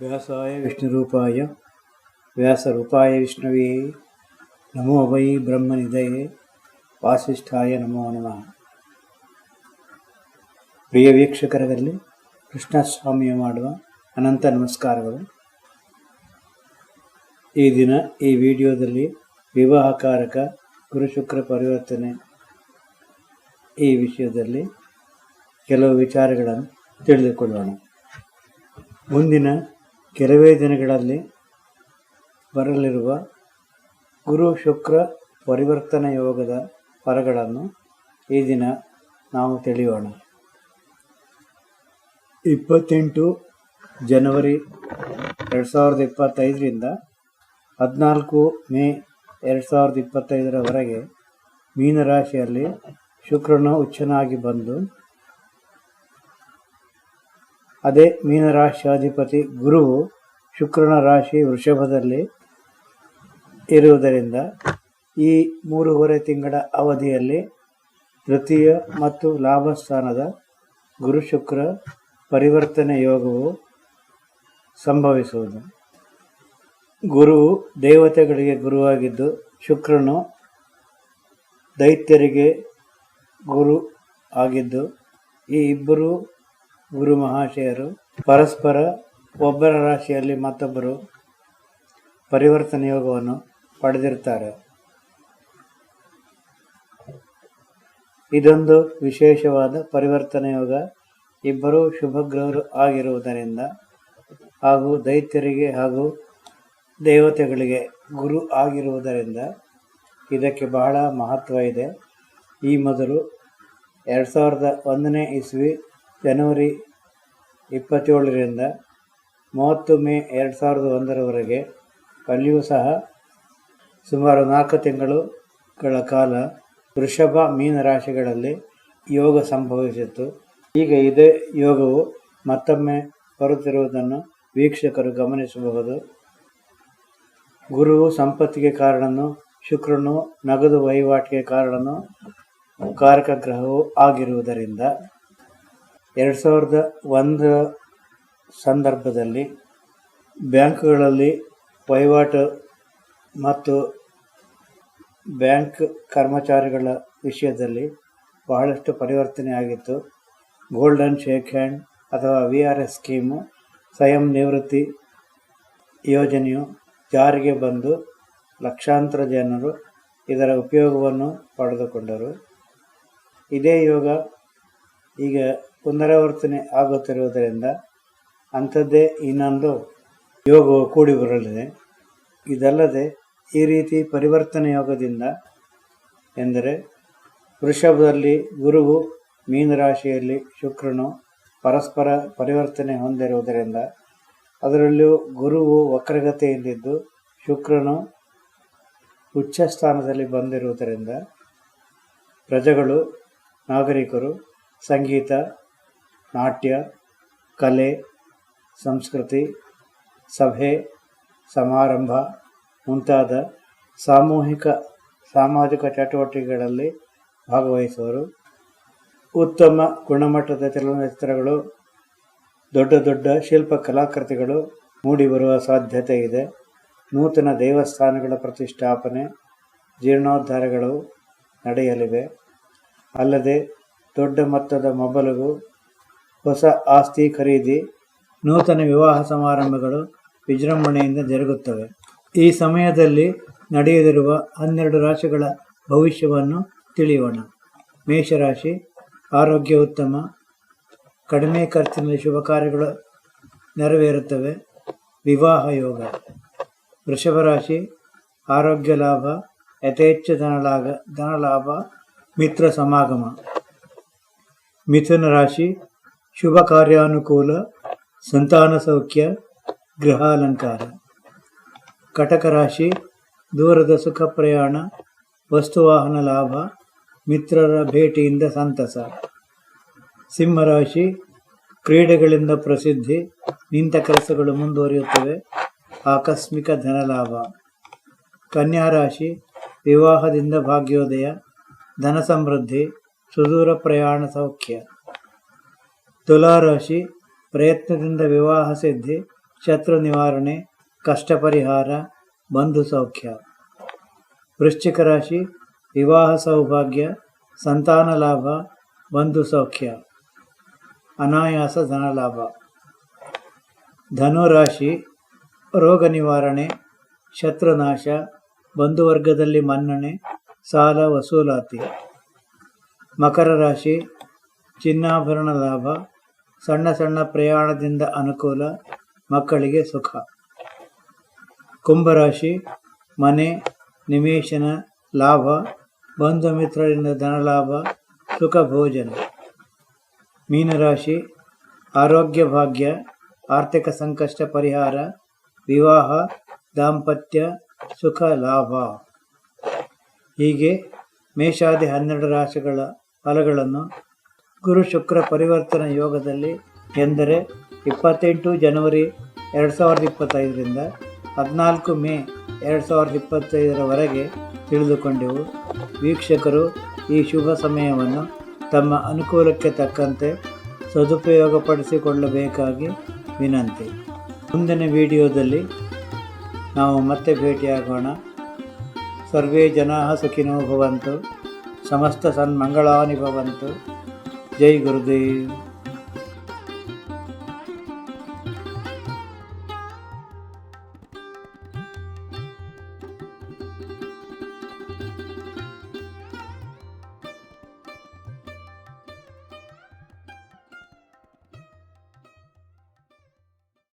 ವ್ಯಾಸಾಯ ವಿಷ್ಣುರೂಪಾಯ ವ್ಯಾಸರೂಪಾಯ ವಿಷ್ಣುವೇ, ನಮೋ Y ಬ್ರಹ್ಮನಿಧಯೇ, ವಾಸಿಷ್ಠಾಯ ನಮೋ ನಮಃ. ಪ್ರಿಯ ವೀಕ್ಷಕರಲ್ಲಿ ಕೃಷ್ಣಸ್ವಾಮಿಯು ಮಾಡುವ ಅನಂತ ನಮಸ್ಕಾರಗಳು. ಈ ದಿನ ಈ ವಿಡಿಯೋದಲ್ಲಿ ವಿವಾಹಕಾರಕ ಗುರುಶುಕ್ರ ಪರಿವರ್ತನೆ ಈ ವಿಷಯದಲ್ಲಿ ಕೆಲವು ವಿಚಾರಗಳನ್ನು ತಿಳಿದುಕೊಳ್ಳೋಣ. ಮುಂದಿನ ಕೆಲವೇ ದಿನಗಳಲ್ಲಿ ಬರಲಿರುವ ಗುರು ಶುಕ್ರ ಪರಿವರ್ತನ ಯೋಗದ ಫಲಗಳನ್ನು ಈ ದಿನ ನಾವು ತಿಳಿಯೋಣ. ಇಪ್ಪತ್ತೆಂಟು ಜನವರಿ ಎರಡು ಸಾವಿರದ ಇಪ್ಪತ್ತೈದರಿಂದ ಹದಿನಾಲ್ಕು ಮೇ ಎರಡು ಸಾವಿರದ ಇಪ್ಪತ್ತೈದರವರೆಗೆ ಮೀನರಾಶಿಯಲ್ಲಿ ಶುಕ್ರನು ಉಚ್ಚನಾಗಿ ಬಂದು ಅದೇ ಮೀನರಾಶ್ಯಾಧಿಪತಿ ಗುರುವು ಶುಕ್ರನ ರಾಶಿ ವೃಷಭದಲ್ಲಿ ಇರುವುದರಿಂದ ಈ ಮೂರುವರೆ ತಿಂಗಳ ಅವಧಿಯಲ್ಲಿ ತೃತೀಯ ಮತ್ತು ಲಾಭಸ್ಥಾನದ ಗುರು ಶುಕ್ರ ಪರಿವರ್ತನೆ ಯೋಗವು ಸಂಭವಿಸುವುದು. ಗುರುವು ದೇವತೆಗಳಿಗೆ ಗುರುವಾಗಿದ್ದು ಶುಕ್ರನು ದೈತ್ಯರಿಗೆ ಗುರು ಆಗಿದ್ದು ಈ ಇಬ್ಬರು ಗುರು ಮಹಾಶಯರು, ಪರಸ್ಪರ ಒಬ್ಬರ ರಾಶಿಯಲ್ಲಿ ಮತ್ತೊಬ್ಬರು ಪರಿವರ್ತನೆ ಯೋಗವನ್ನು ಪಡೆದಿರ್ತಾರೆ ಇದೊಂದು ವಿಶೇಷವಾದ ಪರಿವರ್ತನೆ ಯೋಗ. ಇಬ್ಬರೂ ಶುಭಗ್ರಹರು ಆಗಿರುವುದರಿಂದ ಹಾಗೂ ದೈತ್ಯರಿಗೆ ಹಾಗೂ ದೇವತೆಗಳಿಗೆ ಗುರು ಆಗಿರುವುದರಿಂದ ಇದಕ್ಕೆ ಬಹಳ ಮಹತ್ವ ಇದೆ. ಈ ಮೊದಲು ಎರಡು ಸಾವಿರದ ಒಂದನೇ ಇಸ್ವಿ ಜನವರಿ ಇಪ್ಪತ್ತೇಳರಿಂದ ಮೂವತ್ತು ಮೇ ಎರಡು ಸಾವಿರದ ಒಂದರವರೆಗೆ ಅಲ್ಲಿಯೂ ಸಹ ಸುಮಾರು ನಾಲ್ಕು ತಿಂಗಳುಗಳ ಕಾಲ ವೃಷಭ ಮೀನ ರಾಶಿಗಳಲ್ಲಿ ಯೋಗ ಸಂಭವಿಸಿತ್ತು. ಈಗ ಇದೇ ಯೋಗವು ಮತ್ತೊಮ್ಮೆ ಬರುತ್ತಿರುವುದನ್ನು ವೀಕ್ಷಕರು ಗಮನಿಸಬಹುದು. ಗುರುವು ಸಂಪತ್ತಿಗೆ ಕಾರಣನು, ಶುಕ್ರನು, ನಗದು ವಹಿವಾಟಿಗೆ ಕಾರಣನು, ಕಾರಕ ಗ್ರಹವು ಆಗಿರುವುದರಿಂದ ಎರಡು ಸಾವಿರದ ಒಂದು ಸಂದರ್ಭದಲ್ಲಿ ಬ್ಯಾಂಕ್ಗಳಲ್ಲಿ ವಹಿವಾಟು ಮತ್ತು ಬ್ಯಾಂಕ್ ಕರ್ಮಚಾರಿಗಳ ವಿಷಯದಲ್ಲಿ ಬಹಳಷ್ಟು ಪರಿವರ್ತನೆ ಆಗಿತ್ತು. ಗೋಲ್ಡನ್ ಶೇಕ್ ಹ್ಯಾಂಡ್ ಅಥವಾ ವಿ ಆರ್ ಎಸ್ ಸ್ಕೀಮು ಸ್ವಯಂ ನಿವೃತ್ತಿ ಯೋಜನೆಯು ಜಾರಿಗೆ ಬಂದು ಲಕ್ಷಾಂತರ ಜನರು ಇದರ ಉಪಯೋಗವನ್ನು ಪಡೆದುಕೊಂಡರು. ಇದೇ ಯೋಗ ಈಗ ಪುನರಾವರ್ತನೆ ಆಗುತ್ತಿರುವುದರಿಂದ ಅಂಥದ್ದೇ ಇನ್ನೊಂದು ಯೋಗವು ಕೂಡಿ ಬರಲಿದೆ. ಇದಲ್ಲದೆ ಈ ರೀತಿ ಪರಿವರ್ತನೆ ಯೋಗದಿಂದ ಎಂದರೆ ವೃಷಭದಲ್ಲಿ ಗುರುವು ಮೀನರಾಶಿಯಲ್ಲಿ ಶುಕ್ರನು ಪರಸ್ಪರ ಪರಿವರ್ತನೆ ಹೊಂದಿರುವುದರಿಂದ ಅದರಲ್ಲಿಯೂ ಗುರುವು ವಕ್ರಗತೆಯಲ್ಲಿದ್ದು ಶುಕ್ರನು ಉಚ್ಚ ಸ್ಥಾನದಲ್ಲಿ ಬಂದಿರುವುದರಿಂದ ಪ್ರಜೆಗಳು, ನಾಗರಿಕರು, ಸಂಗೀತ ನಾಟ್ಯ, ಕಲೆ, ಸಂಸ್ಕೃತಿ, ಸಭೆ, ಸಮಾರಂಭ ಮುಂತಾದ ಸಾಮೂಹಿಕ ಸಾಮಾಜಿಕ ಚಟುವಟಿಕೆಗಳಲ್ಲಿ ಭಾಗವಹಿಸುವರು. ಉತ್ತಮ ಗುಣಮಟ್ಟದ ಚಲನಚಿತ್ರಗಳು, ದೊಡ್ಡ ದೊಡ್ಡ ಶಿಲ್ಪ ಕಲಾಕೃತಿಗಳು ಮೂಡಿಬರುವ ಸಾಧ್ಯತೆ ಇದೆ. ನೂತನ ದೇವಸ್ಥಾನಗಳ ಪ್ರತಿಷ್ಠಾಪನೆ, ಜೀರ್ಣೋದ್ಧಾರಗಳು ನಡೆಯಲಿವೆ. ಅಲ್ಲದೆ ದೊಡ್ಡ ಮೊತ್ತದ ಮೊಬಲಗು ಹೊಸ ಆಸ್ತಿ ಖರೀದಿ, ನೂತನ ವಿವಾಹ ಸಮಾರಂಭಗಳು ವಿಜೃಂಭಣೆಯಿಂದ ಜರುಗುತ್ತವೆ. ಈ ಸಮಯದಲ್ಲಿ ನಡೆಯಲಿರುವ ಹನ್ನೆರಡು ರಾಶಿಗಳ ಭವಿಷ್ಯವನ್ನು ತಿಳಿಯೋಣ. ಮೇಷರಾಶಿ, ಆರೋಗ್ಯ ಉತ್ತಮ, ಕಡಿಮೆ ಖರ್ಚಿನಲ್ಲಿ ಶುಭ ಕಾರ್ಯಗಳು ನೆರವೇರುತ್ತವೆ. ವಿವಾಹ ಯೋಗ. ವೃಷಭ ರಾಶಿ ಆರೋಗ್ಯ ಲಾಭ, ಯಥೇಚ್ಛ ಧನಲಾಭ ಧನಲಾಭ, ಮಿತ್ರ ಸಮಾಗಮ. ಮಿಥುನ ರಾಶಿ ಶುಭ ಕಾರ್ಯಾನುಕೂಲ, ಸಂತಾನ ಸೌಖ್ಯ, ಗೃಹಾಲಂಕಾರ. ಕಟಕ ರಾಶಿ, ದೂರದ ಸುಖ ಪ್ರಯಾಣ ವಸ್ತುವಾಹನ ಲಾಭ, ಮಿತ್ರರ ಭೇಟಿಯಿಂದ ಸಂತಸ. ಸಿಂಹರಾಶಿ ಕ್ರೀಡೆಗಳಿಂದ ಪ್ರಸಿದ್ಧಿ, ನಿಂತ ಕೆಲಸಗಳು ಮುಂದುವರಿಯುತ್ತವೆ, ಆಕಸ್ಮಿಕ ಧನಲಾಭ ಕನ್ಯಾ ರಾಶಿ, ವಿವಾಹದಿಂದ ಭಾಗ್ಯೋದಯ, ಧನ ಸಮೃದ್ಧಿ, ಸುದೂರ ಪ್ರಯಾಣ ಸೌಖ್ಯ. ತುಲಾರಾಶಿ, ಪ್ರಯತ್ನದಿಂದ ವಿವಾಹ ಸಿದ್ಧಿ, ಶತ್ರು ನಿವಾರಣೆ ಕಷ್ಟ ಪರಿಹಾರ ಬಂಧು ಸೌಖ್ಯ. ವೃಶ್ಚಿಕ ರಾಶಿ, ವಿವಾಹ ಸೌಭಾಗ್ಯ, ಸಂತಾನ ಲಾಭ, ಬಂಧು ಸೌಖ್ಯ. ಅನಾಯಾಸ ಧನಲಾಭ ಧನುರಾಶಿ ರೋಗ ನಿವಾರಣೆ ಶತ್ರುನಾಶ ಬಂಧುವರ್ಗದಲ್ಲಿ ಮನ್ನಣೆ, ಸಾಲ ವಸೂಲಾತಿ. ಮಕರ ರಾಶಿ, ಚಿನ್ನಾಭರಣ ಲಾಭ ಸಣ್ಣ ಸಣ್ಣ ಪ್ರಯಾಣದಿಂದ ಅನುಕೂಲ, ಮಕ್ಕಳಿಗೆ ಸುಖ. ಕುಂಭರಾಶಿ, ಮನೆ, ನಿವೇಶನ, ಲಾಭ, ಬಂಧು ಮಿತ್ರರಿಂದ ಧನಲಾಭ, ಸುಖ ಭೋಜನ. ಮೀನರಾಶಿ, ಆರೋಗ್ಯ ಭಾಗ್ಯ, ಆರ್ಥಿಕ ಸಂಕಷ್ಟ ಪರಿಹಾರ, ವಿವಾಹ, ದಾಂಪತ್ಯ, ಸುಖ, ಲಾಭ. ಹೀಗೆ ಮೇಷಾದಿ ಹನ್ನೆರಡು ರಾಶಿಗಳ ಫಲಗಳನ್ನು ಗುರು ಶುಕ್ರ ಪರಿವರ್ತನ ಯೋಗದಲ್ಲಿ ಎಂದರೆ ಇಪ್ಪತ್ತೆಂಟು ಜನವರಿ ಎರಡು ಸಾವಿರದ ಇಪ್ಪತ್ತೈದರಿಂದ ಹದಿನಾಲ್ಕು ಮೇ ಎರಡು ಸಾವಿರದ ಇಪ್ಪತ್ತೈದರವರೆಗೆ ತಿಳಿದುಕೊಂಡೆವು. ವೀಕ್ಷಕರು ಈ ಶುಭ ಸಮಯವನ್ನು ತಮ್ಮ ಅನುಕೂಲಕ್ಕೆ ತಕ್ಕಂತೆ ಸದುಪಯೋಗಪಡಿಸಿಕೊಳ್ಳಬೇಕಾಗಿ ವಿನಂತಿ. ಮುಂದಿನ ವಿಡಿಯೋದಲ್ಲಿ ನಾವು ಮತ್ತೆ ಭೇಟಿಯಾಗೋಣ. ಸರ್ವೇ ಜನಾ ಸುಖಿನೋ ಭವಂತು, ಸಮಸ್ತ ಸನ್ಮಂಗಳಾನಿ ಭವಂತು जय गुरुदेव।